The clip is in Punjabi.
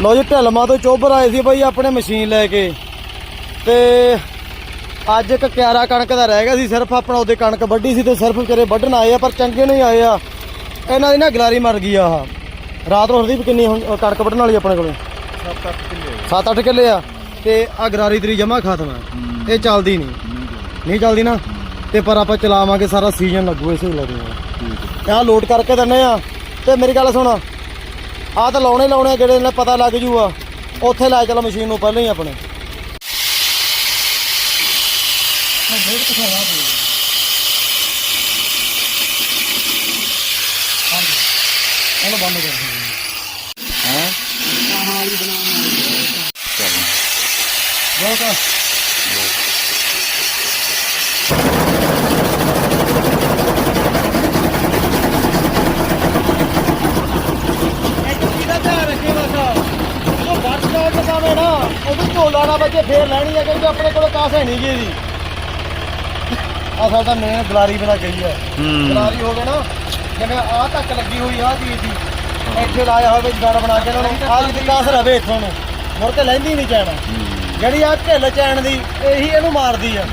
ਲੋ ਜੀ, ਢਲਮਾ ਤੋਂ ਚੋਬਰ ਆਏ ਸੀ ਬਈ ਆਪਣੇ ਮਸ਼ੀਨ ਲੈ ਕੇ। ਤੇ ਅੱਜ ਇੱਕ ਕਿਆਰਾ ਕਣਕ ਦਾ ਰਹਿ ਗਿਆ ਸੀ, ਸਿਰਫ ਆਪਣਾ ਉਹਦੇ ਕਣਕ ਵੱਢੀ ਸੀ ਤੇ ਸਿਰਫ ਵਿਚਾਰੇ ਵੱਢਣ ਆਏ ਆ, ਪਰ ਚੰਗੇ ਨਹੀਂ ਆਏ ਆ। ਇਹਨਾਂ ਦੀ ਨਾ ਗਲਾਰੀ ਮਰ ਗਈ ਆ ਆਹ। ਰਾਤ ਨੂੰ ਹਰਦੀਪ ਕਿੰਨੀ ਕਣਕ ਵੱਢਣ ਵਾਲੀ ਆਪਣੇ ਕੋਲੇ? 7-8 ਕਿੱਲੇ 7-8 ਕਿੱਲੇ ਆ। ਤੇ ਆ ਗਰਾਰੀ ਤੇਰੀ ਜਮਾ ਖਤਮ ਹੈ ਇਹ ਚੱਲਦੀ ਨਹੀਂ। ਨਹੀਂ ਚੱਲਦੀ ਨਾ। ਤੇ ਪਰ ਆਪਾਂ ਚਲਾਵਾਂਗੇ, ਸਾਰਾ ਸੀਜ਼ਨ ਲੱਗੂ ਇਸੇ ਲੱਗ ਨਾਲ ਆਹ ਲੋਡ ਕਰਕੇ ਦਿੰਨੇ ਆ। ਤੇ ਮੇਰੀ ਗੱਲ ਸੁਣ ਆਹ ਤਾਂ ਲਾਉਣੇ ਲਾਉਣੇ ਆ ਜਿਹੜੇ ਨੇ ਪਤਾ ਲੱਗ ਜੂਗਾ। ਉੱਥੇ ਲੈ ਚੱਲ ਮਸ਼ੀਨ ਨੂੰ ਪਹਿਲਾਂ ਹੀ ਆਪਣੇ। ਇਹਨੂੰ ਬੰਦ ਕਰ ਦੇ ਹੈ ਬਹੁਤ। ਉਹ ਝੋਲਾ ਨਾ ਬੱਚੇ ਫੇਰ ਲੈਣੀ ਹੈ ਕਿਉਂਕਿ ਆਪਣੇ ਕੋਲ ਕਾਸ ਹੈ ਨਹੀਂ ਜੀ ਇਹਦੀ। ਆ ਸਾਡਾ ਮੇਨ ਗਲਾਰੀ ਬਣਾ ਗਈ ਹੈ। ਗਲਾਰੀ ਹੋ ਗਏ ਨਾ ਜਿਵੇਂ ਆਹ ਤੱਕ ਲੱਗੀ ਹੋਈ ਆਹ ਚੀਜ਼ ਦੀ। ਇੱਥੇ ਲਾਇਆ ਹੋਵੇ ਜੜ ਬਣਾ ਕੇ ਇਹਨਾਂ ਨੂੰ ਆਹ ਦੀ ਕਾਸ ਰਵੇ ਇੱਥੋਂ ਨੂੰ। ਮੁੜ ਕੇ ਲੈਂਦੀ ਨਹੀਂ ਚੈਨ। ਜਿਹੜੀ ਆ ਢਿੱਲ ਚੈਨ ਦੀ ਇਹੀ ਇਹਨੂੰ ਮਾਰਦੀ ਆ।